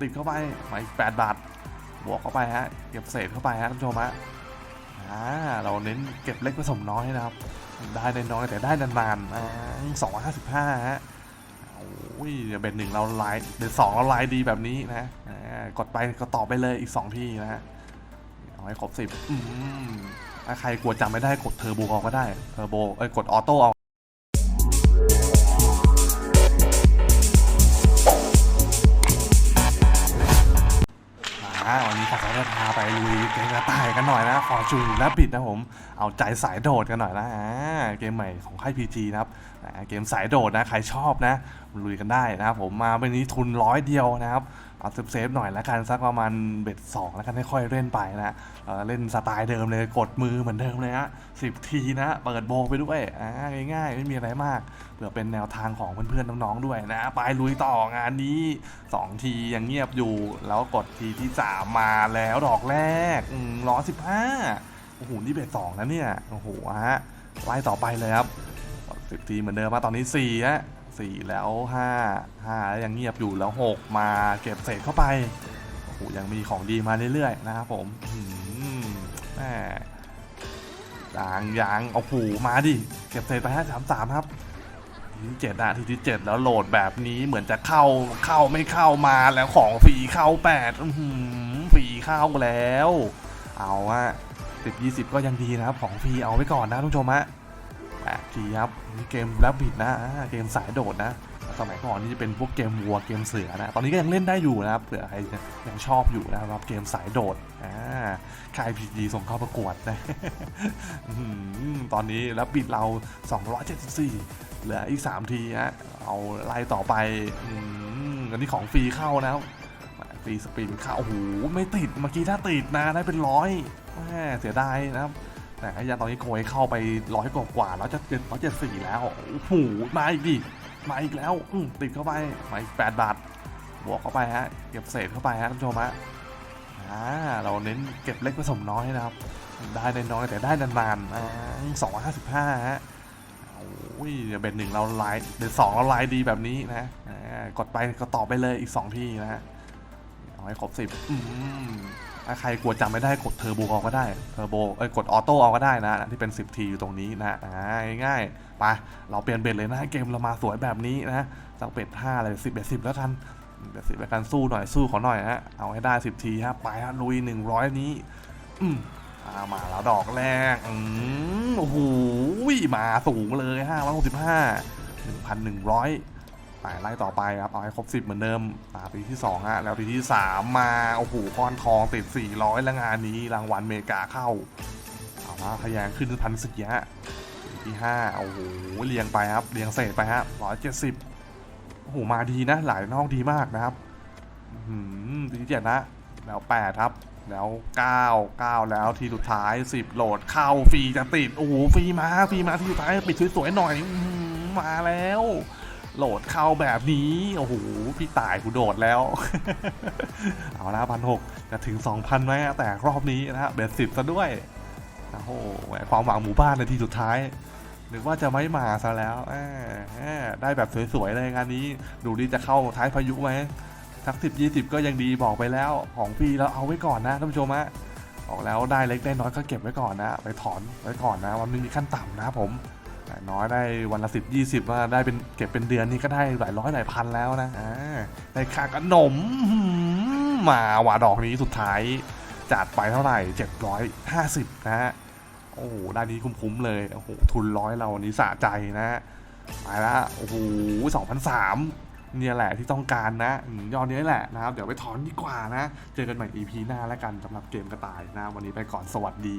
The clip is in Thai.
ติดเข้าไปมาอีกแปดบาท บวกเข้าไปฮะ เก็บเศษเข้าไปฮะท่านผู้ชมฮะอ่าเราเน้นเก็บเล็กผสมน้อยนะครับ ได้น้อยแต่ได้นานๆอ่าสองร้อยห้าสิบห้าฮะโอ้ยเบ็ดหนึ่งเราไลน์เบ็ดสองเราไลน์ดีแบบนี้นะอ่ากดไปก็ตอบไปเลยอีกสองทีนะฮะเอาให้ครบสิบอืมถ้าใครกลัวจำไม่ได้กดเทอร์โบเอาก็ได้เทอร์โบเอ้ยกดออโต้เออ่า ระต่ายกันหน่อยนะฟอร์จูนและบิดนะผม เอาใจสายโดดกันหน่อยนะเกมใหม่ของค่ายพีจีนะครับเกมสายโดดนะใครชอบนะ ลุยกันได้นะครับผมมาวันนี้ทุนร้อยเดียวนะครับเอาเซฟๆหน่อยแล้วกันสักประมาณเบ็ดสองแล้วกันค่อยๆเล่นไปนะเเล่นสไตล์เดิมเลยกดมือเหมือนเดิมเลยฮะสิบทีนะเปิดโบไปด้วยอ่าง่ายๆ ไม่มีอะไรมากเผื่อเป็นแนวทางของเพื่อนๆน้องๆด้วยนะไปลุยต่องานนี้ 2 ทียังเงียบอยู่ แล้วกดทีที่3มาแล้วดอกแรกร้อยสิบห้าโอ้โหนี่เบ็ดสองแล้วเนี่ยโอ้โหฮะไล่ต่อไปเลยครับสิบทีเหมือนเดิมมาตอนนี้สี่ฮะ สี่แล้วห้าห้ายังเงียบอยู่แล้วหกมาเก็บเศษเข้าไปโอ้โหยังมีของดีมาเรื่อยๆนะครับผมอื้อหือแหมยางยางโอ้โหมาดิเก็บเศษไปห้าสามสามครับที่เจ็ดอะทีที่เจ็ดแล้วโหลดแบบนี้เหมือนจะเข้าเข้าไม่เข้ามาแล้วของฟรีเข้าแปดฟรีเข้าแล้ว เอาอะสิบยี่สิบก็ยังดีนะครับของฟรีเอาไว้ก่อนนะทุกชมฮะ แปดทีครับนี่เกมแล้วบิดนะเกมสายโดดนะ สมัยก่อนนี่จะเป็นพวกเกมวัวเกมเสือนะ ตอนนี้ก็ยังเล่นได้อยู่นะครับเผื่อใครยังชอบอยู่นะครับเกมสายโดดอ่าคายพีจีส่งเข้าประกวดนะตอนนี้แล้วบิดเรา 274 เหลืออีก 3 ทีฮะเอาไล่ต่อไปอันนี้ของฟรีเข้านะครับฟรีสปินเข้าโอ้โหไม่ติดเมื่อกี้ถ้าติดนะได้เป็นร้อยแม่เสียดายนะครับ แต่ก็ยังตอนนี้โกยเข้าไปร้อยกว่ากว่าแล้วจะเจ็ดร้อยเจ็ดสี่แล้วโอ้โหมาอีกดิมาอีกแล้วอืติดเข้าไปมาอีกแปดบาทบวกเข้าไปฮะเก็บเศษเข้าไปฮะท่านผู้ชมฮะอ่าเราเน้นเก็บเล็กผสมน้อยนะครับ ได้น้อยแต่ได้นานๆอ่าสองร้อยห้าสิบห้าฮะโอ้ยเบ็ดหนึ่งเราไลน์เบ็ดสองเราไลน์ดีแบบนี้นะกดไปก็ตอบไปเลยอีก2ที่นะฮะเอาให้ครบสิบ ถ้าใครกลัวจำไม่ได้กดเทอร์โบเอาก็ได้เทอร์โบเอ้ยกดออโต้เอาก็ได้นะที่เป็น 10ทีอยู่ตรงนี้นะอ่าง่ายๆไปเราเปลี่ยนเบ็ดเลยนะเกมเรามาสวยแบบนี้นะสักเบ็ดห้าเลยสิบเบ็ดสิบแล้วกันเบ็ดสิบแล้วกันสู้หน่อยสู้เขาหน่อยฮะเอาให้ได้ 10ทีฮะไปฮะลุย100 นี้อืมอามาแล้วดอกแรกอืมโอ้โหมาสูงเลยห้าร้อยหกสิบห้าหนึ่งพันหนึ่งร้อย ไปไล่ต่อไปครับเอาให้ครบสิบเหมือนเดิมมาปีที่สองฮะแล้วปีที่สามมาโอ้โหก้อนทองติดสี่ร้อยแล้วงานนี้รางวัลเมกาเข้าเอาละทะแยงขึ้นพันสี่ฮะปีที่ห้าโอ้โหเรียงไปครับเรียงเศษไปฮะร้อยเจ็ดสิบโอ้โหมาดีนะ หลายนอกดีมากนะครับอืมปีที่เจ็ดนะ แล้วแปดครับ แล้วเก้าเก้าแล้วทีสุดท้ายสิบโหลดเข้าฟรีจะติดโอ้โหฟรีมาฟรีมาทีสุดท้ายปิดสวยๆหน่อยมาแล้ว โหลดเข้าแบบนี้ โอ้โห พี่ตายกูโดดแล้ว เอาละพันหกจะถึง 2,000ไหมแต่รอบนี้นะฮะเบสสิบซะด้วย โอ้โหความหวังหมู่บ้านในทีสุดท้ายนึกว่าจะไม่มาซะแล้วได้แบบสวยๆเลยงานนี้ ดูดีจะเข้าท้ายพายุไหมสักสิบยี่สิบก็ยังดีบอกไปแล้ว ของฟรีเราเอาไว้ก่อนนะท่านผู้ชมฮะบอกแล้วได้เล็กได้น้อยก็เก็บไว้ก่อนนะ ไปถอนไว้ก่อนนะวันนี้มีขั้นต่ำนะผม น้อยได้วันละสิบยี่สิบว่าได้เป็นเก็บเป็นเดือนนี่ก็ได้หลายร้อยหลายพันแล้วนะอ่าได้ค่าขนมหืมมาว่าดอกนี้สุดท้ายจัดไปเท่าไหร่เจ็ดร้อยห้าสิบนะฮะ โอ้โหได้นี้คุ้มๆเลย โอ้โห ทุนร้อยเราวันนี้สะใจนะฮะไปละโอ้โหสองพันสามเนี่ยแหละที่ต้องการนะ ยอดนี้แหละนะครับ เดี๋ยวไปถอนดีกว่านะ เจอกันใหม่ EP หน้าแล้วกันสำหรับเกมกระต่ายนะ วันนี้ไปก่อนสวัสดี